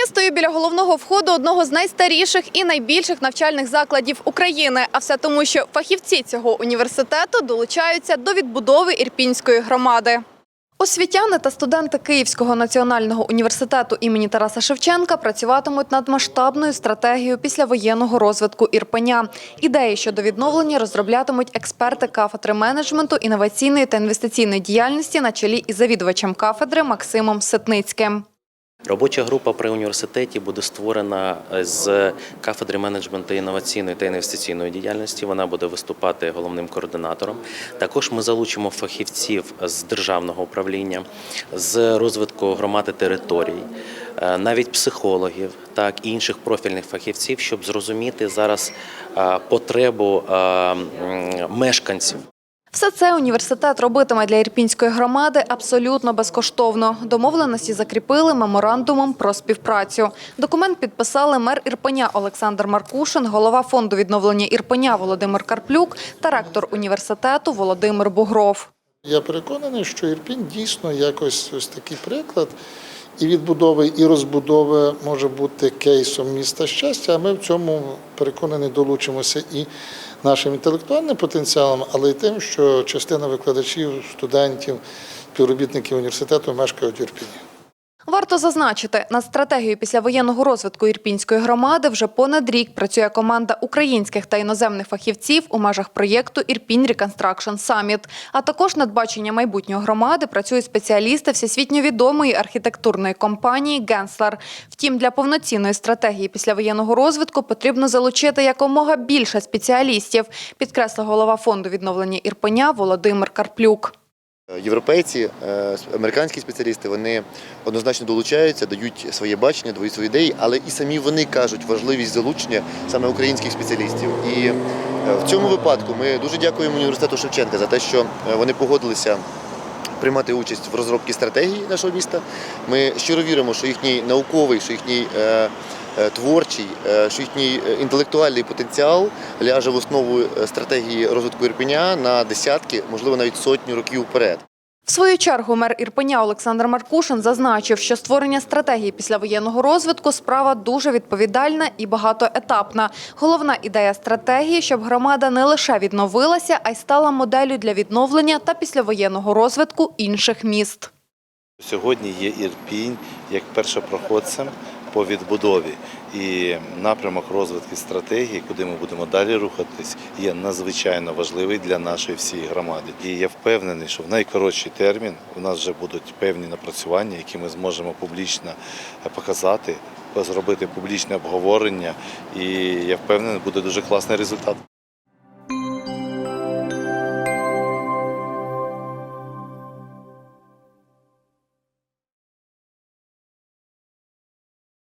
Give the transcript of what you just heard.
Я стою біля головного входу одного з найстаріших і найбільших навчальних закладів України. А все тому, що фахівці цього університету долучаються до відбудови ірпінської громади. Освітяни та студенти Київського національного університету імені Тараса Шевченка працюватимуть над масштабною стратегією післявоєнного розвитку Ірпеня. Ідеї щодо відновлення розроблятимуть експерти кафедри менеджменту, інноваційної та інвестиційної діяльності на чолі із завідувачем кафедри Максимом Ситницьким. Робоча група при університеті буде створена з кафедри менеджменту інноваційної та інвестиційної діяльності. Вона буде виступати головним координатором. Також ми залучимо фахівців з державного управління, з розвитку громади територій, е, навіть психологів, так і інших профільних фахівців, щоб зрозуміти зараз е, потребу е, мешканців. Все це університет робитиме для ірпінської громади абсолютно безкоштовно. Домовленості закріпили меморандумом про співпрацю. Документ підписали мер Ірпеня Олександр Маркушин, голова фонду відновлення Ірпеня Володимир Карплюк та ректор університету Володимир Бугров. Я переконаний, що Ірпінь дійсно якось ось такий приклад і відбудови, і розбудови може бути кейсом міста щастя. А ми в цьому переконані долучимося і нашим інтелектуальним потенціалом, але й тим, що частина викладачів, студентів, співробітників університету мешкають в Ірпіні. Варто зазначити, над стратегією післявоєнного розвитку ірпінської громади вже понад рік працює команда українських та іноземних фахівців у межах проєкту Ірпінь Reconstruction Summit. А також над бачення майбутньої громади працюють спеціалісти всесвітньо відомої архітектурної компанії Генслер. Втім, для повноцінної стратегії післявоєнного розвитку потрібно залучити якомога більше спеціалістів, підкреслив голова фонду відновлення Ірпеня Володимир Карплюк. Європейці, е, американські спеціалісти вони однозначно долучаються, дають своє бачення, дають свої ідеї, але і самі вони кажуть важливість залучення саме українських спеціалістів. І е, в цьому випадку ми дуже дякуємо університету Шевченка за те, що е, вони погодилися. Приймати участь в розробці стратегії нашого міста. Ми щиро віримо, що їхній науковий, що їхній творчий, е, що їхній е, інтелектуальний потенціал ляже в основу е, стратегії розвитку Ірпеня на десятки, можливо, навіть сотні років вперед. В свою чергу мер Ірпеня Олександр Маркушин зазначив, що створення стратегії післявоєнного розвитку справа дуже відповідальна і багатоетапна. Головна ідея стратегії, щоб громада не лише відновилася, а й стала моделлю для відновлення та післявоєнного розвитку інших міст. Сьогодні є Ірпінь як першопроходцем по відбудові. І напрямок розвитку стратегії, куди ми будемо далі рухатись, є надзвичайно важливий для нашої всієї громади. І я впевнений, що в найкоротший термін у нас вже будуть певні напрацювання, які ми зможемо публічно показати, зробити публічне обговорення. І я впевнений, буде дуже класний результат.